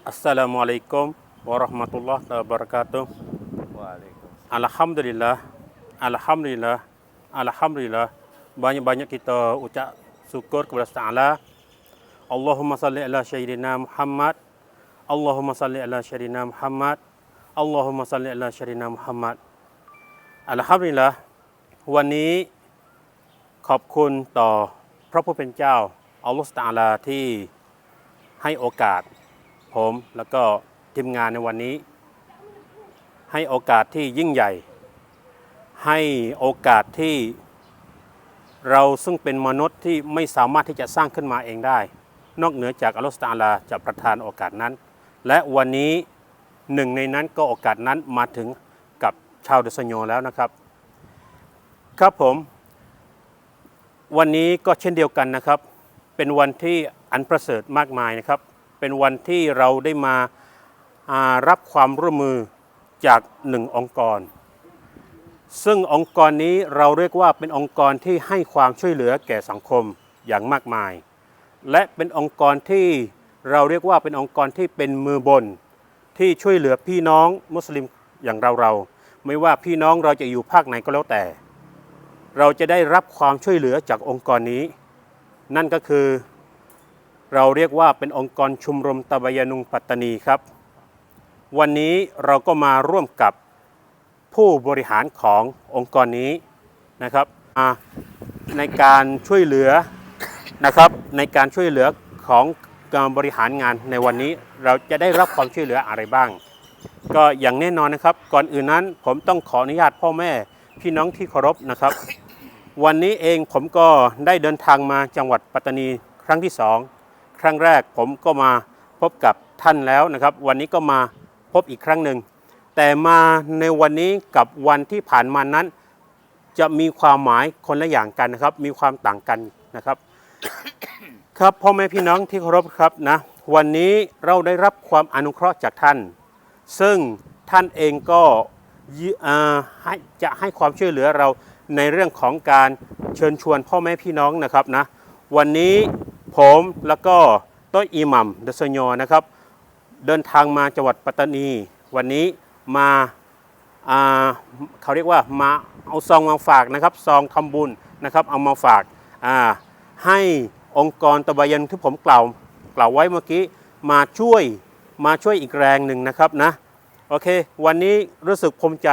Assalamualaikum warahmatullahi wabarakatuh. Alhamdulillah. Alhamdulillah. Alhamdulillah. Banyak-banyak kita ucap syukur kepada Taala. Allahumma salli ala sayyidina Muhammad. Allahumma salli ala sayyidina Muhammad. Allahumma salli ala sayyidina Muhammad. Alhamdulillah. Allah วันนี้ขอบคุณต่อพระผู้เป็นเจ้าอัลลอฮฺสตาลาที่ให้โอกาสผมแล้วก็ทีมงานในวันนี้ ให้โอกาสที่ยิ่งใหญ่ ให้โอกาสที่เราซึ่งเป็นมนุษย์ที่ไม่สามารถที่จะสร้างขึ้นมาเองได้ นอกเหนือจากอัลลอฮฺตาลาจะประทานโอกาสนั้น และวันนี้หนึ่งในนั้นก็โอกาสนั้นมาถึงกับชาวเดสโยแล้วนะครับ ครับผม วันนี้ก็เช่นเดียวกันนะครับ เป็นวันที่อันประเสริฐมากมายนะครับเป็นวันที่เราได้มาารับความร่วมมือจากหนึ่งองค์กร ซึ่งองค์กรนี้เราเรียกว่าเป็นองค์กรที่ให้ความช่วยเหลือแก่สังคมอย่างมากมาย และเป็นองค์กรที่เราเรียกว่าเป็นองค์กรที่เป็นมือบนที่ช่วยเหลือพี่น้องมุสลิมอย่างเราเราไม่ว่าพี่น้องเราจะอยู่ภาคไหนก็แล้วแต่ เราจะได้รับความช่วยเหลือจากองค์กรนี้ นั่นก็คือเราเรียกว่าเป็นองค์กรชุมรมตะบยานุงปัตตานีครับ วันนี้เราก็มาร่วมกับผู้บริหารขององค์กรนี้นะครับในการช่วยเหลือนะครับ ในการช่วยเหลือของการบริหารงานในวันนี้เราจะได้รับความช่วยเหลืออะไรบ้าง ก็อย่างแน่นอนนะครับ ก่อนอื่นนั้นผมต้องขออนุญาตพ่อแม่พี่น้องที่เคารพนะครับ วันนี้เองผมก็ได้เดินทางมาจังหวัดปัตตานีครั้งที่สองครั้งแรกผมก็มาพบกับท่านแล้วนะครับ วันนี้ก็มาพบอีกครั้งหนึ่งแต่มาในวันนี้กับวันที่ผ่านมานั้น จะมีความหมายคนละอย่างกันนะครับ มีความต่างกันนะครับ ครับพ่อแม่พี่น้องที่เคารพครับนะวันนี้เราได้รับความอนุเคราะห์จากท่าน ซึ่งท่านเองก็จะให้ความช่วยเหลือเราในเรื่องของการเชิญชวนพ่อแม่พี่น้องนะครับนะวันนี้ผม แล้วก็ต้อยอิหมัมเดซยอนะครับ เดินทางมาจังหวัดปัตตานี วันนี้มาเขาเรียกว่ามาเอาซองมาฝากนะครับ ซองทำบุญ นะครับเอามาฝากให้องค์กรตะบายันที่ผมกล่าวกล่าวไว้เมื่อกี้ มาช่วยมาช่วยอีกแรงหนึ่งนะครับ นะ โอเค วันนี้รู้สึกภูมิใจ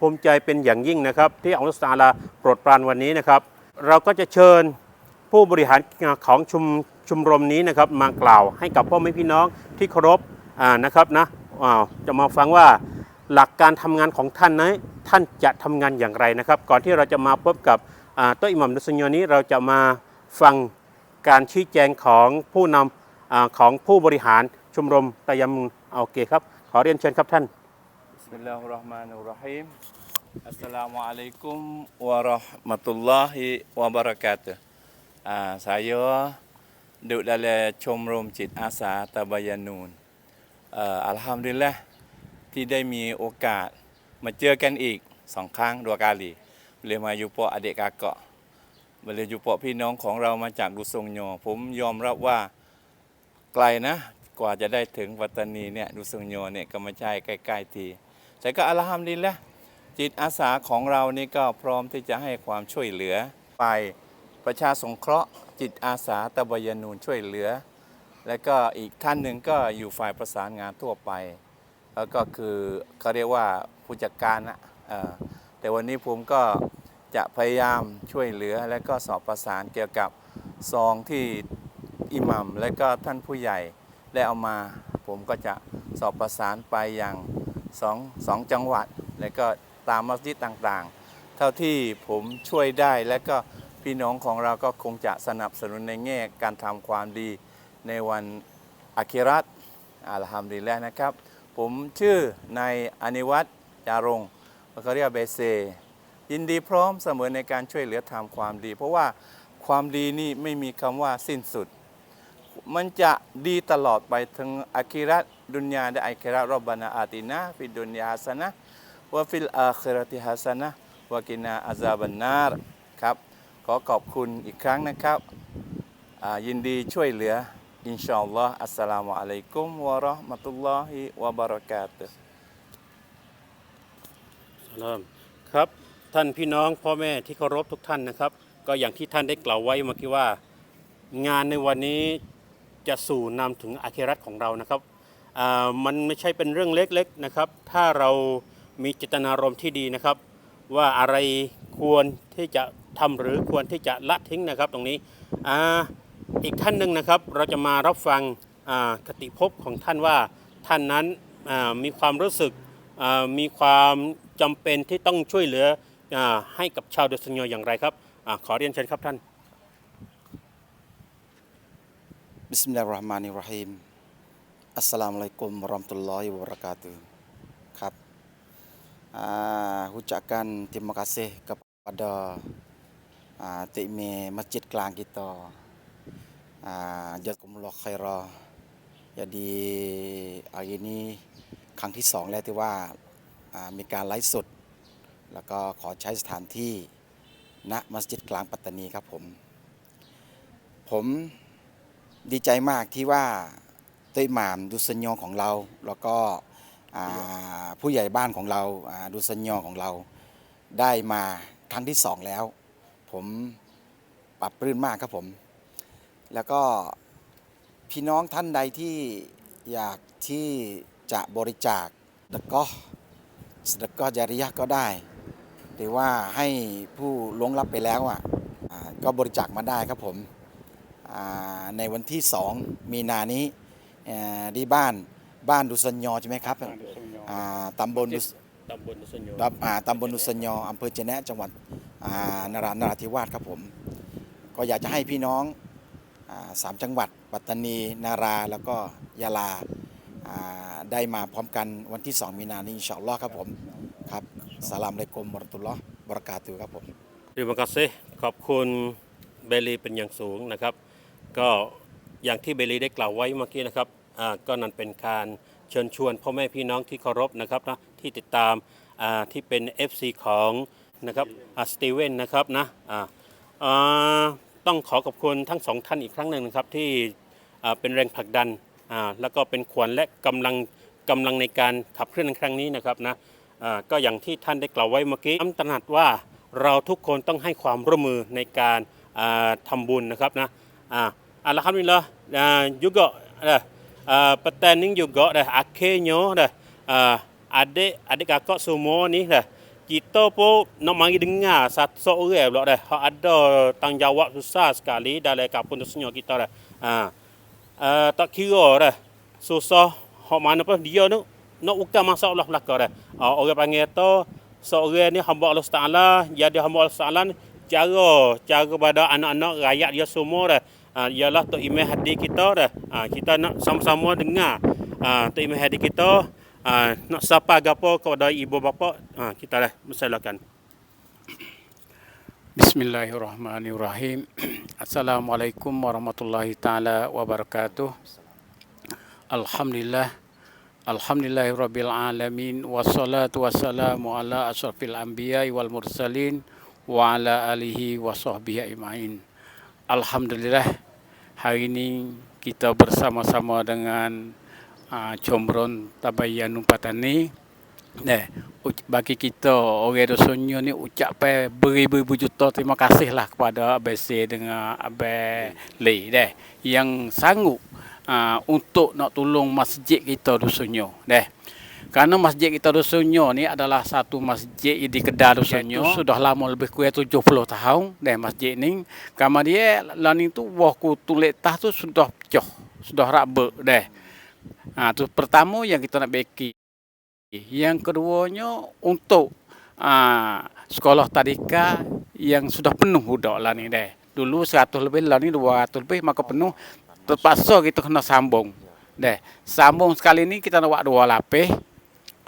ภูมิใจเป็นอย่างยิ่งนะครับ ที่อัลลอฮฺซาลาโปรดปรานวันนี้นะครับ เราก็จะเชิญผู้บริหารของชุมชมรมนี้นะครับมากล่าวให้กับพ่อแม่พี่น้องที่เคารพนะครับนะจะมาฟังว่าหลักการทำงานของท่านนะท่านจะทำงานอย่างไรนะครับ ก่อนที่เราจะมาพบกับตัวอิหมัมนุสยนนี้ เราจะมาฟังการชี้แจงของผู้นำของผู้บริหารชมรมตะยามุนโอเคครับ ขอเรียนเชิญครับท่านบิสมิลลาฮิรราะห์มานิรราะฮีมอัสสลามุอะลัยกุมวะราะห์มะตุลลอฮิวะบะเราะกาตุฮ์สายยดุดาแลชมรมจิตอาสาตะบยานูนอัลฮัมดุลิลละที่ได้มีโอกาสมาเจอกันอีกสองครั้งดัวกาลีเรียมาอยู่ปออเดกาเกาะเรียอยู่ปอพี่น้องของเรามาจากดุสงโยผมยอมรับว่าไกลนะกว่าจะได้ถึงวัตนีเนี่ยดุสงโยเนี่ยก็ไม่ใช่ใกล้ๆทีแต่ก็อัลฮัมดุลิลละจิตอาสาของเรานี่ก็พร้อมที่จะให้ความช่วยเหลือไปประชาสงเคราะห์จิตอาสาตะบยนูนช่วยเหลือ และก็อีกท่านหนึ่งก็อยู่ฝ่ายประสานงานทั่วไปแล้วก็คือเขาเรียกว่าผู้จัดการนะแต่วันนี้ผมก็จะพยายามช่วยเหลือ และก็สอบประสานเกี่ยวกับซองที่อิหมัมและก็ท่านผู้ใหญ่ได้เอามาผมก็จะสอบประสานไปอย่างสองสองจังหวัด และก็ตามมัสยิดต่าง ๆ เท่าที่ผมช่วยได้และก็พี่น้องของเราก็คงจะสนับสนุนในแง่การทำความดี ในวันอัคิรัตอัลฮัมดีแล้วนะครับ ผมชื่อในอนิวัตยารงเขาเรียกเบเซยินดีพร้อมเสมอในการช่วยเหลือทำความดี เพราะว่าความดีนี่ไม่มีคำว่าสิ้นสุด มันจะดีตลอดไปทั้งอัคิรัตดุนยาและอัคิรัตรบบานาอาตินะฟิดุนยาฮัสนะวะฟิลอาคิรัติฮัสนะวะกินาอาซาบันนารครับขอขอบคุณอีกครั้งนะครับยินดีช่วยเหลืออินชาอัลลอฮ์อัสสลามุอะลัยกุมวะราะห์มะตุลลอฮิวะบะเราะกาตุฮ์สลามครับ ท่านพี่น้องพ่อแม่ที่เคารพทุกท่านนะครับ ก็อย่างที่ท่านได้กล่าวไว้เมื่อกี้ว่า งานในวันนี้จะสู่นำถึงอาเครัตของเรานะครับมันไม่ใช่เป็นเรื่องเล็กๆนะครับ ถ้าเรามีเจตนารมณ์ที่ดีนะครับ ว่าอะไรควรที่จะทำหรือควรที่จะละทิ้งนะครับตรงนี้อ่าอีกท่านหนึ่งนะครับเราจะมารับฟังคติภพของท่านว่าท่านนั้นมีความรู้สึกมีความจำเป็นที่ต้องช่วยเหลืออให้กับชาวเดสนยอย่างไรครับอขอเรียนเชิญครับท่านบิสมิลลาฮิรเราะห์มานิรเราะฮีมอัสสลามุอะลัยกุมวะเราะห์มะตุลลอฮิวะบะเราะกาตุฮ์ครับ่า a ุ k a n กก r i m a k มก i h เซ p กับ p ัดอติเมมัสยิด j i d งกิต n g k i กุมลอ a z a รอ m u l l a h k h a i r อารนี้ครั้งที่สองแล้วที่ว่ามีการไลฟ์สดแล้วก็ขอใช้สถานที่ณมัสยิดกลางปัตตานีครับผม ผมดีใจมากที่ว่าตุ้ยหมามดุสัญญองของเรา แล้วก็ผู้ใหญ่บ้านของเราดุสัญญองของเราได้มาครั้งที่สองแล้ว ผมปรับปรื้มมากครับผม แล้วก็พี่น้องท่านใดที่อยากที่จะบริจาคตะก้อสตะก้อจริยะก็ได้หรือว่าให้ผู้ล้วงรับไปแล้วอ่ะก็บริจาคมาได้ครับผมในวันที่สองมีนานี้ที่บ้านบ้านดุสัญญอใช่ไหมครับตำบลดุสัญตำบลนุสยัาตำบลนุสยออำเภอเจนะ จังหวัดานราธิวาสครับผม ก็อยากจะให้พี่น้องสามจังหวัด ปัตตานีนาราแล้วก็ยะลาได้มาพร้อมกันวันที่ 2 มีนานี้นชาอลลอ์ครับผม ครับสลามเลกลมบรตุลลอบรากาตุครับผมดีมากาเซขอบคุณเบลีเป็นอย่างสูงนะครับ ก็อย่างที่เบลีได้กล่าวไว้เมื่อกี้นะครับ ก็นั่นเป็นการเชิญชวนพ่อแม่พี่น้องที่เคารพนะครับนะที่ติดตามที่เป็น FC ของนะครับสตีเวนนะครับนะต้องขอขอบคุณทั้งสองท่านอีกครั้งหนึ่งนะครับ ที่เป็นแรงผลักดัน แล้วก็เป็นขวนและกำลังกำลังในการขับเคลื่อนในครั้งนี้นะครับนะก็อย่างที่ท่านได้กล่าวไว้เมื่อกี้ตระหนักว่าเราทุกคนต้องให้ความร่วมมือในการทำบุญนะครับนะอาลฮัมดุวิลละยูกกอประเทนนีงยูกเกอะอาเคโยเดอ adik adik kakak semua ni lah kita pun nak mari dengar satu seorang pula dah hak ada tanggungjawab susah sekali dalam kampung dusunya kita dah ha. Uh, tak kira dah susah hak mana pun dia tu nak bukan masalah belaka dah uh, orang panggil tu seorang ni hamba Allah Taala jadi hamba Allah Taala cara cara pada anak-anak rakyat dia semua dah uh, ialah tok imam hadi kita dah uh, kita nak sama-sama dengar uh, tok imam hadi kita Ah, nak siapa agapo kepada ibu bapa ha, kita lah mesalahkan Bismillahirrahmanirrahim Assalamualaikum warahmatullahi taala wabarakatuh Alhamdulillah Alhamdulillahirabbil alamin wassalatu wassalamu ala asrafil anbiya wal mursalin wa ala alihi wa sahbihi ajmain Alhamdulillah hari ini kita bersama-sama dengan Ah, Comron Tabayanu Patani Nah, eh, bagi kita orang dosonya ni ucap pe beribu-ribu juta terima kasih lah kepada ABC dengan Abe Lee deh yang sanggup uh, untuk nak tolong masjid kita dosonya deh. Karena masjid kita dosonya ni adalah satu masjid di Kedah dosonya sudah lama lebih kurang 70 tahun deh masjid ni. Kamar dia lan tu wah ku tulik tah tu sudah pecah, sudah rabek deh. Ha, tu pertama yang kita nak beki. Yang keduanya untuk ha, sekolah tadika yang sudah penuh budak lah ni deh. Dulu 100 lebih lah ni 200 lebih maka penuh terpaksa kita kena sambung. Deh, sambung sekali ni kita nak buat dua lapis.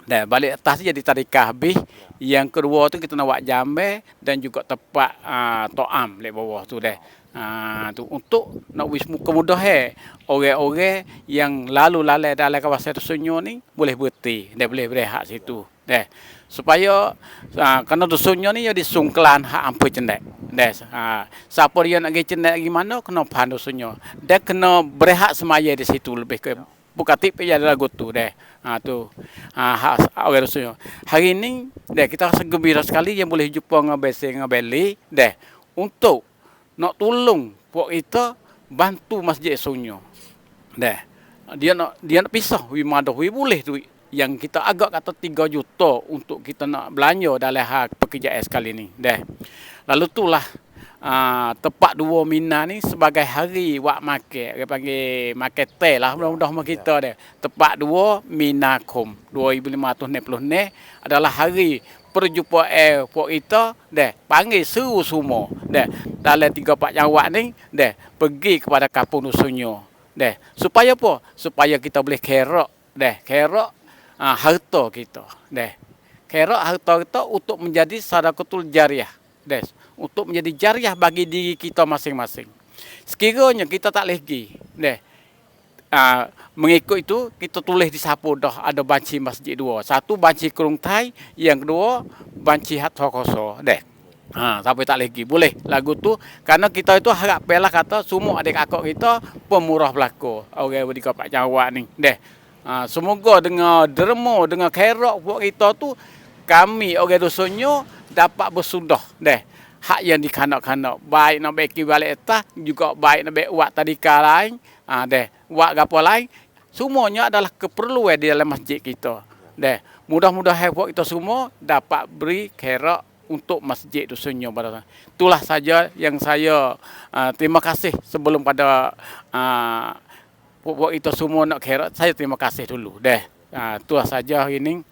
Deh, balik atas jadi tadika habis. Yang kedua tu kita nak buat jambe dan juga tempat uh, ha, toam lek bawah tu deh. Ha, tu untuk nak wis muka mudah eh orang-orang yang lalu lalai dalam kawasan tersenyum ni boleh berhenti dan boleh berehat situ deh supaya ha, ah, kena dusunnya ni jadi sungkelan hak ampuh cendek deh ha, siapa dia nak gi cendek gimana kena pandu dusunnya dia kena berehat semaya di situ lebih ke buka tip ya lagu tu deh ha, tu ha, hak orang dusunnya hari ini deh kita rasa gembira sekali yang boleh jumpa ngabeli ngabeli deh untuk nak tolong puak kita bantu masjid sunyo. Dah. Dia nak dia nak pisah wi madah wi boleh tu yang kita agak kata 3 juta untuk kita nak belanja dalam hak pekerjaan sekali ni. Dah. Lalu itulah Uh, tepat dua mina ni sebagai hari wak market dia panggil market teh lah mudah-mudah yeah. kita dia ya. tepat dua mina kum 2560 ni adalah hari perjumpa eh pok kita deh panggil seru semua deh dalam tiga empat jawat ni deh pergi kepada kampung usunya deh supaya apa supaya kita boleh kerok deh kerok uh, ha, harta kita deh kerok harta kita untuk menjadi sadaqatul jariah deh untuk menjadi jariah bagi diri kita masing-masing sekiranya kita tak lagi deh uh, mengikut itu kita tulis di sapu dah ada banci masjid dua. Satu banci kurung tai, yang kedua banci hat hokoso. Dek. Ha, tapi tak lagi. Boleh lagu tu karena kita itu harap pelah kata semua adik akok kita pemurah belako. Orang okay, di kapak Jawa ni. Deh. Ha, semoga dengan dermo dengan kerok buat kita tu kami orang okay, dosonyo dapat bersudah. Deh hak yang dikanak-kanak baik nak baik balik atas juga baik nak baik buat tadi kalain Ah deh, buat apa lain, semuanya adalah keperluan di dalam masjid kita. Deh, mudah mudah buat kita semua dapat beri kerak untuk masjid itu pada sana. Itulah saja yang saya uh, terima kasih sebelum pada uh, buat itu semua nak kerak, saya terima kasih dulu. Deh, uh, itulah saja ini.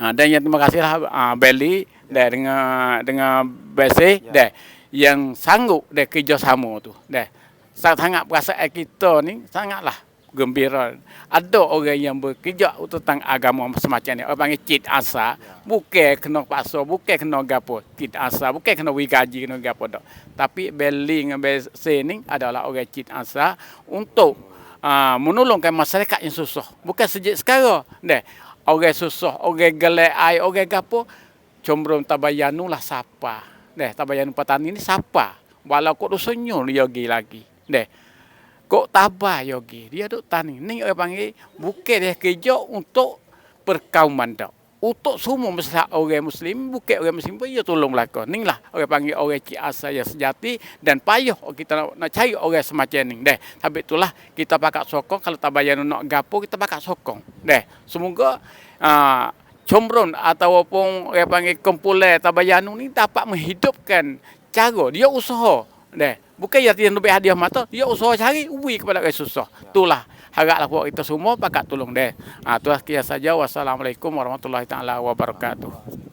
Uh, ah, dan yang terima kasih lah uh, Belly deh, dengan dengan BC ya. deh yang sanggup deh kerjasama tu deh sangat-sangat perasaan kita ni sangatlah gembira. Ada orang yang bekerja tentang agama semacam ni. Orang panggil cit asa. Bukan kena paksa. Bukan kena gapo. Cit asa. Bukan kena wigaji. Kena gapo. Tak. Tapi beling, dengan besi ni adalah orang cit asa. Untuk uh, menolongkan masyarakat yang susah. Bukan sejak sekarang. Deh. Orang susah. Orang gelap air. Orang gapo. Cumbrum tabayanulah sapa. Deh. tabayan petani ni sapa. Walau kok dosanya dia lagi. lagi deh kok tabah yogi dia tu tani ni orang panggil bukit deh kerja untuk perkauman tau untuk semua masalah orang muslim bukit orang muslim pun ia ya tolong laku ni lah orang panggil orang cik asa yang sejati dan payah kita nak, nak cari orang semacam ni deh tapi itulah kita pakai sokong kalau tabah yang nak gapo kita pakai sokong deh semoga uh, Comron ataupun yang panggil kumpulan Tabayanu ni dapat menghidupkan cago dia usaha deh Bukan ya tidak lebih hadiah mata. ya usaha cari. Ui kepada orang susah. Ya. Itulah. Haraplah buat kita semua pakat tolong deh. Ha, itulah kira saja. Wassalamualaikum warahmatullahi taala wabarakatuh.